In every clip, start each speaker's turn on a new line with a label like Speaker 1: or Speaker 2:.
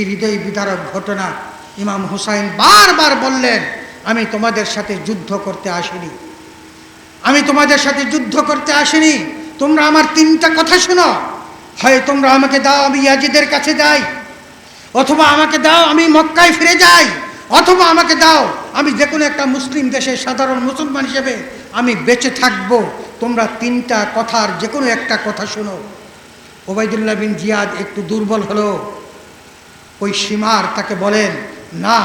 Speaker 1: কি হৃদয় বিদারক ঘটনা? ইমাম হুসাইন বারবার বললেন, আমি তোমাদের সাথে যুদ্ধ করতে আসিনি। আমি তোমাদের সাথে যুদ্ধ করতে আসিনি। তোমরা আমার তিনটা কথা শোনো। হয় তোমরা আমাকে দাও, আমি ইয়াজিদের কাছে যাই। অথবা আমাকে দাও, আমি মক্কায় ফিরে যাই। অথবা আমাকে দাও, আমি যে কোনো একটা মুসলিম দেশের সাধারণ মুসলমান হিসেবে আমি বেঁচে থাকব। তোমরা তিনটা কথার যে কোনো একটা কথা শোনো। ওবায়দুল্লাহ বিন জিয়াদ একটু দুর্বল হলো। ওই সীমার তাকে বলেন, না,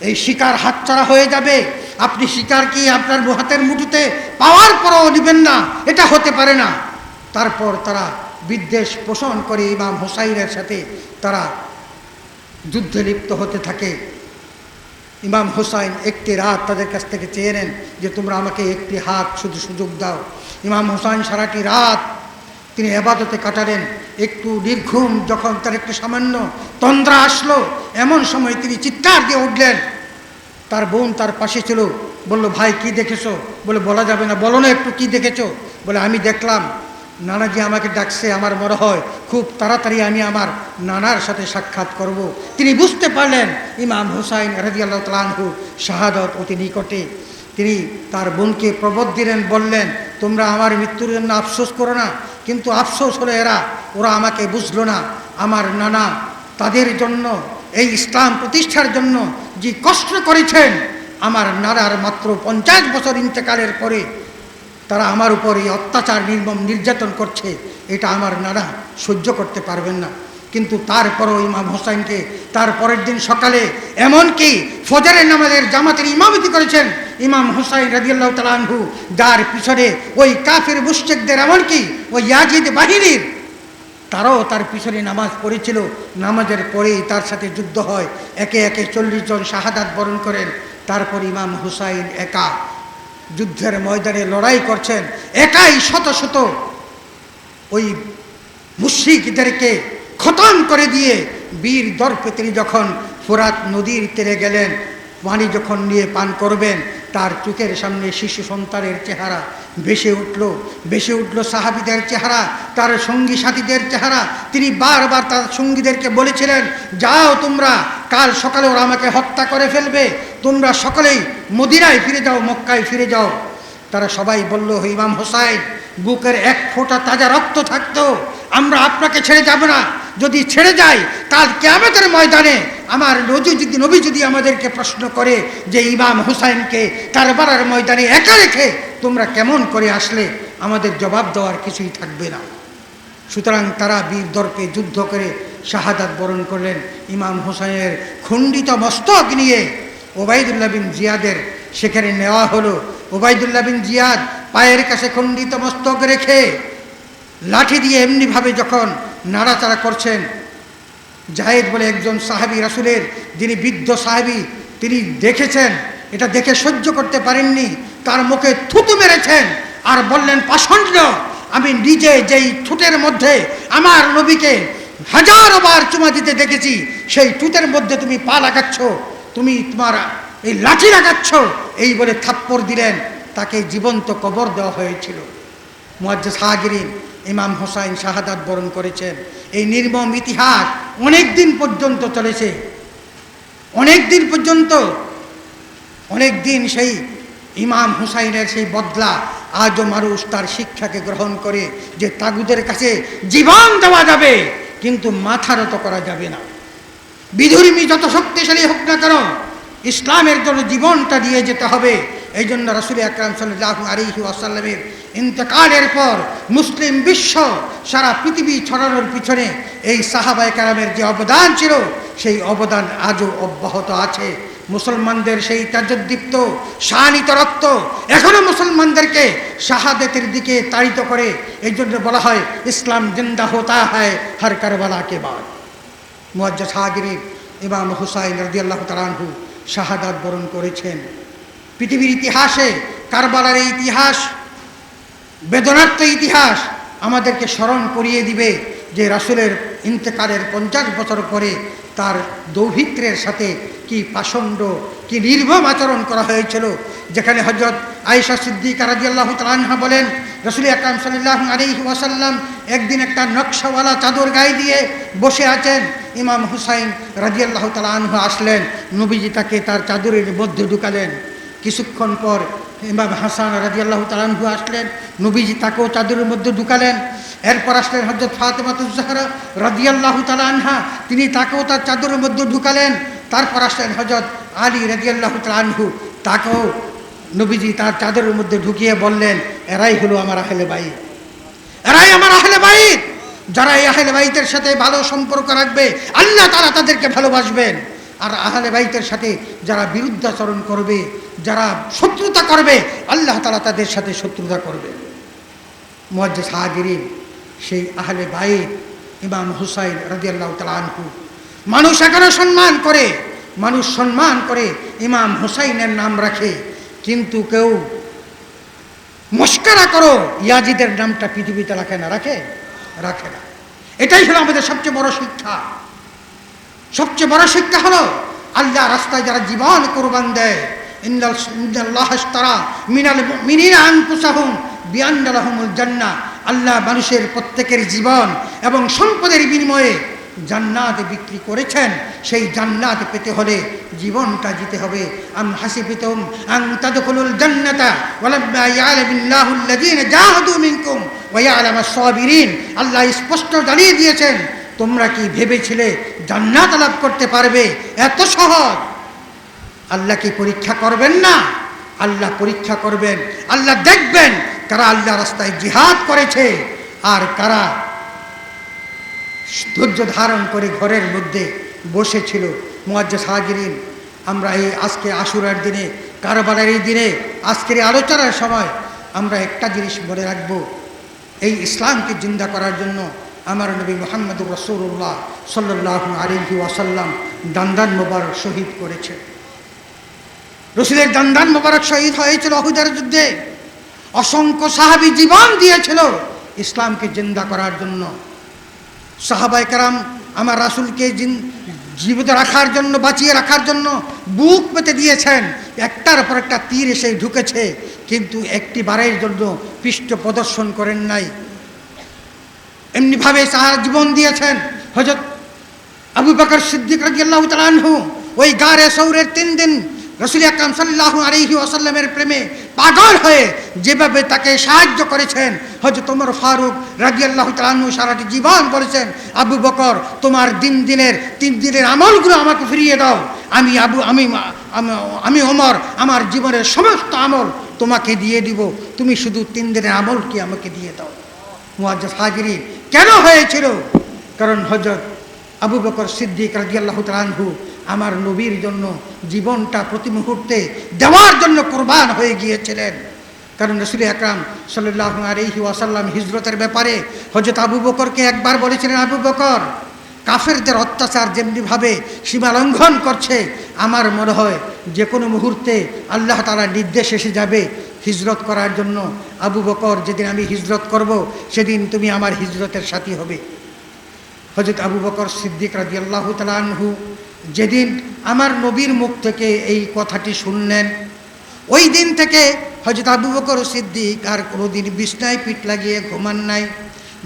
Speaker 1: এই শিকার হাতছাড়া হয়ে যাবে। আপনি শিকার কি আপনার হাতের মুঠোতে পাওয়ার পরও নেবেন না? এটা হতে পারে না। তারপর তারা বিদ্বেষ পোষণ করে ইমাম হোসাইনের সাথে তারা যুদ্ধে লিপ্ত হতে থাকে। ইমাম হোসাইন একটি রাত তাদের কাছ থেকে চেয়ে নেন যে, তোমরা আমাকে একটি হাত শুধু সুযোগ দাও। ইমাম হোসাইন সারাটি রাত তিনি এবাদতে কাটালেন। একটু নির্ঘুম যখন তার একটু সামান্য তন্দ্রা আসলো, এমন সময় তিনি চিৎকার দিয়ে উঠলেন। তার বোন তার পাশে ছিল, বলল, ভাই, কি দেখেছ? বলে, বলা যাবে না। বলো না একটু কি দেখেছ? বলে, আমি দেখলাম নানাজি আমাকে ডাকছে, আমার মনে হয় খুব তাড়াতাড়ি আমি আমার নানার সাথে সাক্ষাৎ করব। তিনি বুঝতে পারলেন, ইমাম হুসাইন রাজি আল্লাহ শাহাদত অতি নিকটে। তিনি তার বোনকে প্রবোধ দিলেন, বললেন, তোমরা আমার মৃত্যুর জন্য আফসোস করো না। কিন্তু আফসোস হলো এরা, ওরা আমাকে বুঝলো না। আমার নানা তাদের জন্য, এই ইসলাম প্রতিষ্ঠার জন্য যে কষ্ট করেছেন, আমার নানার মাত্র পঞ্চাশ বছর ইন্তেকালের পরে তারা আমার উপর এই অত্যাচার, নির্মম, নির্যাতন করছে। এটা আমার নানা সহ্য করতে পারবেন না। কিন্তু তারপরও ইমাম হোসাইনকে তার পরের দিন সকালে এমনকি ফজরের নামাজের জামাতের ইমামতি করেছেন ইমাম হোসাইন রাজিয়াল্লাহ তালানহু যার পিছনে ওই কাফের মুশ্চেকদের এমনকি ওই ইয়াজিদ বাহিনীর, তারাও তার পিছনে নামাজ পড়েছিল। নামাজের পরেই তার সাথে যুদ্ধ হয়। একে একে চল্লিশ জন শাহাদাত বরণ করেন। তারপর ইমাম হুসাইন একা যুদ্ধের ময়দানে লড়াই করছেন। একাই শত শত ওই মুশ্রিকদেরকে খতম করে দিয়ে বীর দর্পে তিনি যখন ফোরাত নদীর তীরে গেলেন পানি যখন নিয়ে পান করবেন, তার চোখের সামনে শিশু সন্তানের চেহারা ভেসে উঠল ভেসে উঠল সাহাবিদের চেহারা, তার সঙ্গী সাথীদের চেহারা। তিনি বারবার তার সঙ্গীদেরকে বলেছিলেন, যাও তোমরা, কাল সকালে ওরা আমাকে হত্যা করে ফেলবে। তোমরা সকলেই মদিনায় ফিরে যাও, মক্কায় ফিরে যাও। তারা সবাই বলল ইমাম হোসাইন, বুকের এক ফোঁটা তাজা রক্ত থাকতো, আমরা আপনাকে ছেড়ে যাব না। যদি ছেড়ে যাই কাল কেয়ামতের ময়দানে আমার নজু যদি নবী যদি আমাদেরকে প্রশ্ন করে যে ইমাম হুসাইনকে কারবারার ময়দানে একা রেখে তোমরা কেমন করে আসলে, আমাদের জবাব দেওয়ার কিছুই থাকবে না। সুতরাং তারা বীর দর্পে যুদ্ধ করে শাহাদাত বরণ করলেন ইমাম হোসাইনের খণ্ডিত মস্তক নিয়ে ওবায়দুল্লাহ বিন জিয়াদের। সেখানে নেওয়া হলো। ওবায়দুল্লাহ বিন জিয়াদ পায়ের কাছে খণ্ডিত মস্তক রেখে লাঠি দিয়ে এমনিভাবে যখন নাড়াচাড়া করছেন। জাহেদ বলে একজন সাহাবি রাসুলের, যিনি বৃদ্ধ সাহাবি, তিনি দেখেছেন। এটা দেখে সহ্য করতে পারেননি। তার মুখে থুতু মেরেছেন আর বললেন, পাষণ্ড, আমি নিজে যেই ঠুটের মধ্যে আমার নবীকে হাজারো বার চুমা দিতে দেখেছি, সেই টুতের মধ্যে তুমি পা লাগাচ্ছ, তুমি তোমার এই লাঠি লাগাচ্ছ। এই বলে থাপ্পড় দিলেন। তাকে জীবন্ত কবর দেওয়া হয়েছিল। মুয়াজ্জা সাহাগিরিন ইমাম হোসাইন শাহাদাত বরণ করেছেন। এই নির্মম ইতিহাস অনেক দিন পর্যন্ত চলেছে। অনেক দিন পর্যন্ত অনেক দিন সেই ইমাম হুসাইনের সেই বদলা আজও মানুষ তার শিক্ষাকে গ্রহণ করে যে তাগুদের কাছে জীবন দেওয়া যাবে, কিন্তু মাথা নত করা যাবে না। বিধুর্মী যত শক্তিশালী হোক না কেন, ইসলামের জন্য জীবনটা দিয়ে যেতে হবে। এই জন্য রসুল আকরাম সাল্লাহ আলিহি আসাল্লামের ইন্তকালের পর মুসলিম বিশ্ব সারা পৃথিবী ছড়ানোর পিছনে এই সাহাবায় কালামের যে অবদান ছিল, সেই অবদান আজও অব্যাহত আছে। মুসলমানদের সেই তাজদ্দীপ্ত, শানিত রক্ত এখনও মুসলমানদেরকে শাহাদেতের দিকে তাড়িত করে। এই জন্য বলা হয়, ইসলাম জিন্দা হতা হয় হর কারবালাকে বাদ। মুয়াজ্জা সাহাগিরি, ইমাম হুসাইন রদিয়াল্লাহ তালানহু শাহাদাত বরণ করেছেন। পৃথিবীর ইতিহাসে, কারবালার ইতিহাস, বেদনার্থ ইতিহাস আমাদেরকে স্মরণ করিয়ে দিবে যে রাসুলের ইন্তেকালের পঞ্চাশ বছর পরে তার দৌহিত্রের সাথে কি পাষণ্ড, কি নির্ভম আচরণ করা হয়েছিল। যেখানে হজরত আয়েশা সিদ্দিক রাজি আল্লাহ তালাহা বলেন, রসুল আকরাম সাল্লাহ আলী ওয়াসাল্লাম একদিন একটা নকশাওয়ালা চাদর গায়ে দিয়ে বসে আছেন। ইমাম হুসাইন রাজিয়াল্লাহ তালা আনহু আসলেন। নবীজি তাকে তার চাদরের মধ্যে ঢুকালেন। কিছুক্ষণ পর ইমাম হাসান রাজিয়াল্লাহ তালানহু আসলেন, নবীজি তাকেও চাদরের মধ্যে ঢুকালেন। এরপর আসলেন হজরত ফাতেমাতুজাহরা রাজিয়াল্লাহ তালানহা তিনি তাকেও তার চাদরের মধ্যে ঢুকালেন। তারপর আসলেন হজরত আলী রাজিয়াল্লাহ তালানহু তাকেও নবীজি তার চাদরের মধ্যে ঢুকিয়ে বললেন, এরাই হলো আমার আহলে বাই এরাই আমার আহলে বাই যারা এই আহলে বাইতের সাথে ভালো সম্পর্ক রাখবে, আল্লাহ তারা তাদেরকে ভালোবাসবেন। আর আহলে বাইতের সাথে যারা বিরুদ্ধাচরণ করবে, যারা শত্রুতা করবে, আল্লাহ তালা তাদের সাথে শত্রুতা করবে। মুয়াজ্জিস হাজিরিন, সেই আহলে বাইত ইমাম হুসাইন তালা আনহু, মানুষ এখনও সম্মান করে, মানুষ সম্মান করে ইমাম হুসাইনের নাম রাখে, কিন্তু কেউ মস্কারা করো, ইয়াজিদের নামটা পৃথিবীতে রাখে না, রাখে? রাখে না। এটাই হলো আমাদের সবচেয়ে বড় শিক্ষা। সবচেয়ে বড় শিক্ষা হলো আল্লাহ রাস্তায় যারা জীবন কোরবান দেয় ইন্দাল্লাহ তারা মিনাল মিনিনা আনকুসাহুম বিয়ান্দালাহুমুল জান্নাহ। আল্লাহ মানুষের প্রত্যেকের জীবন এবং সম্পদের বিনিময়ে জান্নাত বিক্রি করেছেন। সেই জান্নাত পেতে হলে জীবনটা দিতে হবে। আম হাসি হাসিবিতুম আন তাদখুলুল জান্নাতা আল্লাযীনা জাহাদু মিনকুম ওয়া ইয়ালামাস সাবিরিন। আল্লাহ স্পষ্ট জানিয়ে দিয়েছেন তোমরা কি ভেবেছিলে জান্নাত লাভ করতে পারবে? এত সহজ। আল্লাহ কি পরীক্ষা করবেন না? আল্লাহ পরীক্ষা করবেন। আল্লাহ দেখবেন কারা আল্লাহ রাস্তায় জিহাদ করেছে আর কারা ধৈর্য ধারণ করে ঘরের মধ্যে বসেছিল। মোয়াজ্জা সাহাগিরিন আমরা এই আজকে আশুরার দিনে কারবারের এই দিনে, আজকের আলোচনার সময় আমরা একটা জিনিস মনে রাখব। এই ইসলামকে জিন্দা করার জন্য আমার নবী মোহাম্মদুর রসুল্লাহ সাল্লাহ আলিহি ওয়াসাল্লাম দান্দান মোবারক শহীদ করেছে রসুলের দান্দান মোবারক শহীদ হয়েছিল অহুদার যুদ্ধে। অসংখ্য সাহাবি জীবন দিয়েছিল ইসলামকে জিন্দা করার জন্য। সাহাবাই কারাম আমার রাসুলকে জীবিত রাখার জন্য, বাঁচিয়ে রাখার জন্য বুক পেতে দিয়েছেন। একটার পর একটা তীর এসে ঢুকেছে, কিন্তু একটি বারের জন্য পৃষ্ঠ প্রদর্শন করেন নাই। এমনিভাবে সারা জীবন দিয়েছেন। হজরত আবু বকর সিদ্দিক রাজিয়াল্লাহ তালানহু ওই গারে সৌরের তিন দিন রসুল আকরাম সাল্লাহ আলহি ওয়াসাল্লামের প্রেমে পাগল হয়ে যেভাবে তাকে সাহায্য করেছেন হয়তো তোমার ফারুক রাজি আল্লাহ তালু সারাটি জীবন বলেছেন, আবু বকর, তোমার দিন দিনের, তিন দিনের আমলগুলো আমাকে ফিরিয়ে দাও। আমি আবু, আমি আমি ওমর, আমার জীবনের সমস্ত আমল তোমাকে দিয়ে দিব। তুমি শুধু তিন দিনের আমল কি আমাকে দিয়ে দাও? মুআজ্জাজ হাজিরি কেন হয়েছিল? কারণ হজরত আবু বকর সিদ্দিক রাজি আল্লাহ তালহু আমার নবীর জন্য জীবনটা প্রতি মুহূর্তে দেওয়ার জন্য কোরবান হয়ে গিয়েছিলেন। কারণ রসুল আকরাম সাল্লাহ আলহি ওয়াসাল্লাম হিজরতের ব্যাপারে হজরত আবু বকরকে একবার বলেছিলেন, আবু বকর, কাফেরদের অত্যাচার যেমনিভাবে সীমা লঙ্ঘন করছে, আমার মনে হয় যে কোনো মুহূর্তে আল্লাহ তালা নির্দেশ এসে যাবে হিজরত করার জন্য আবু বকর যেদিন আমি হিজরত করব, সেদিন তুমি আমার হিজরতের সাথী হবে। হজরত আবু বকর সিদ্দিক রাজি আল্লাহ তালাহু যেদিন আমার নবীর মুখ থেকে এই কথাটি শুনলেন, ওই দিন থেকে হজরত আবু বকর সিদ্দিক আর কোনোদিন বিছনায় পিঠ লাগিয়ে ঘুমান নাই।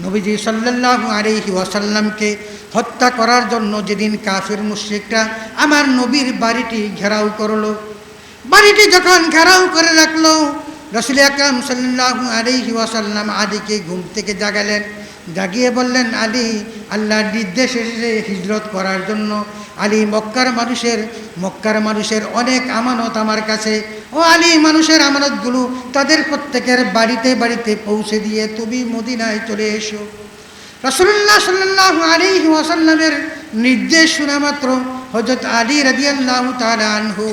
Speaker 1: নবীজি সাল্লাহ আলহি ওয়াসাল্লামকে হত্যা করার জন্য যেদিন কাফের মুশ্রিকরা আমার নবীর বাড়িটি ঘেরাও করল, বাড়িটি যখন ঘেরাও করে রাখল রসুল আকরাম সাল্লাহ আলহি ওয়াসাল্লাম আলীকে ঘুম থেকে জাগালেন। জাগিয়ে বললেন, আলী, আল্লাহর নির্দেশ এসেছে হিজরত করার জন্য। আলী মক্কার মানুষের মক্কার মানুষের অনেক আমানত আমার কাছে। ও আলী, মানুষের আমানতগুলো তাদের প্রত্যেকের বাড়িতে বাড়িতে পৌঁছে দিয়ে তুমি মদিনায় চলে এসো। রসুল্লাহ সাল্লাহ আলী ওয়াসাল্লামের নির্দেশ শোনা মাত্র হজরত আলী রাজিয়াল্লাহ আনহু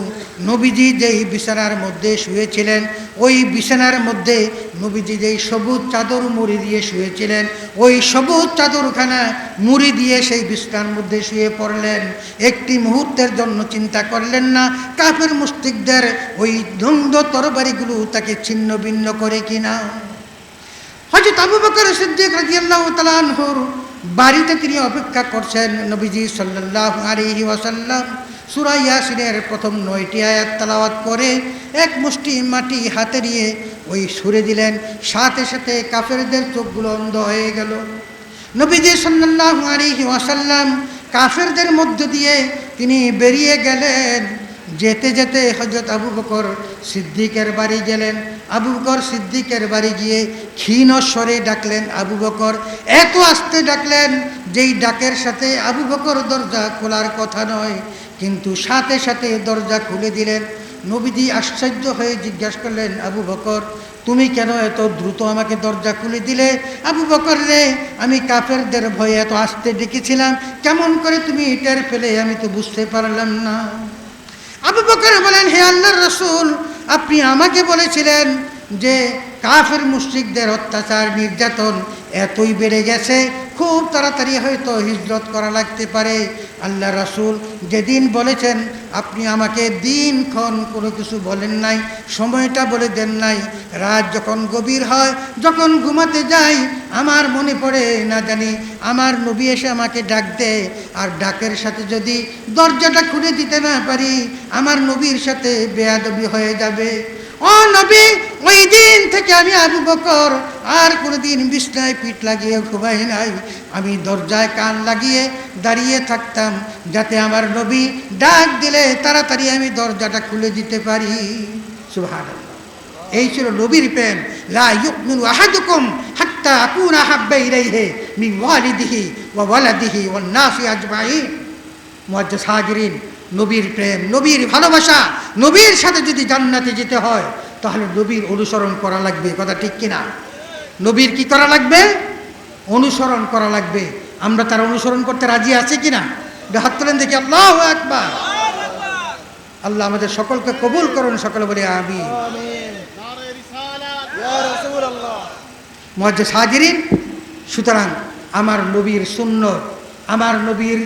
Speaker 1: নবীজি যেই বিছানার মধ্যে শুয়েছিলেন, ওই বিছানার মধ্যে নবীজি যেই সবুজ চাদর মুড়ি দিয়ে শুয়েছিলেন, ওই সবুজ চাদরখানা মুড়ি দিয়ে সেই বিছানার মধ্যে শুয়ে পড়লেন। একটি মুহূর্তের জন্য চিন্তা করলেন না, কাফের মুস্তিকদের ওই দ্বন্দ্ব তরবারিগুলো তাকে ছিন্ন ভিন্ন করে কিনা। হজরত আবু বকর সিদ্দিক রাজিয়াল্লাহ তালানহুর বাড়িতে তিনি অপেক্ষা করছেন নবীজি সাল্লাহ আলহি ওয়াসাল্লাম। সুরা ইয়াসিনের প্রথম নয়টি আয়াত তালাওয়াত করে এক মুষ্টি মাটি হাতে নিয়ে ওই সুরে দিলেন, সাথে সাথে কাফেরদের চোখগুলো অন্ধ হয়ে গেল। নবীজি সাল্লাল্লাহু আলাইহি ওয়াসাল্লাম কাফেরদের মধ্য দিয়ে তিনি বেরিয়ে গেলেন। যেতে যেতে হজরত আবু বকর সিদ্দিকের বাড়ি গেলেন। আবু বকর সিদ্দিকের বাড়ি গিয়ে ক্ষীণ স্বরে ডাকলেন, আবু বকর, এত আস্তে ডাকলেন যেই ডাকের সাথে আবু বকর দরজা খোলার কথা নয়, কিন্তু সাথে সাথে দরজা খুলে দিলেন। নবীজি আশ্চর্য হয়ে জিজ্ঞাসা করলেন, আবু বকর, তুমি কেন এত দ্রুত আমাকে দরজা খুলে দিলে? আবু বকর রে, আমি কাফেরদের ভয়ে এত আসতে ডেকেছিলাম, কেমন করে তুমি টের ফেলে আমি তো বুঝতে পারলাম না। আবু বকর বলেন, হে আল্লাহর রসুল, আপনি আমাকে বলেছিলেন যে কাফের মুশ্রিকদের অত্যাচার, নির্যাতন এতই বেড়ে গেছে খুব তাড়াতাড়ি হয়তো হিজরত করা লাগতে পারে। আল্লাহ রসুল যেদিন বলেছেন, আপনি আমাকে দিনক্ষণ কোনো কিছু বলেন নাই, সময়টা বলে দেন নাই। রাত যখন গভীর হয়, যখন ঘুমাতে যাই, আমার মনে পড়ে না জানি, আমার নবী এসে আমাকে ডাক দেয়। আর ডাকের সাথে যদি দরজাটা খুলে দিতে না পারি, আমার নবীর সাথে বেয়াদবি হয়ে যাবে। ও নবী, ওই দিন থেকে আমি আবু বকর, আর কোনোদিন বিছনায় পিঠ লাগিয়ে ঘুমাই নাই। আমি দরজায় কান লাগিয়ে দাঁড়িয়ে থাকতাম, যাতে আমার নবী ডাক দিলে তাড়াতাড়ি আমি দরজাটা খুলে দিতে পারি। সুবহানাল্লাহ। এই ছিল নবীর প্রেম। লা ইউমিনু আহাদুকুম হাত্তা আকুনা হাব্বা ইলাইহি মিন ওয়ালিদিহি ওয়া ওয়ালাদিহি ওয়ান নাসি আজমাইন। মুআজ্জাজ হাজিরিন নবীর প্রেম, নবীর ভালোবাসা, নবীর সাথে যদি জান্নাতে যেতে হয়, তাহলে নবীর অনুসরণ করা লাগবে কথা ঠিক কিনা? নবীর কি করা লাগবে? অনুসরণ করা লাগবে। আমরা তার অনুসরণ করতে রাজি আছি কিনা? হাত তোলেন দেখি, আল্লাহ একবার আল্লাহ আমাদের সকলকে কবুল করুন, সকলে বলে আমি সুতরাং আমার নবীর সুন্নত, আমার নবীর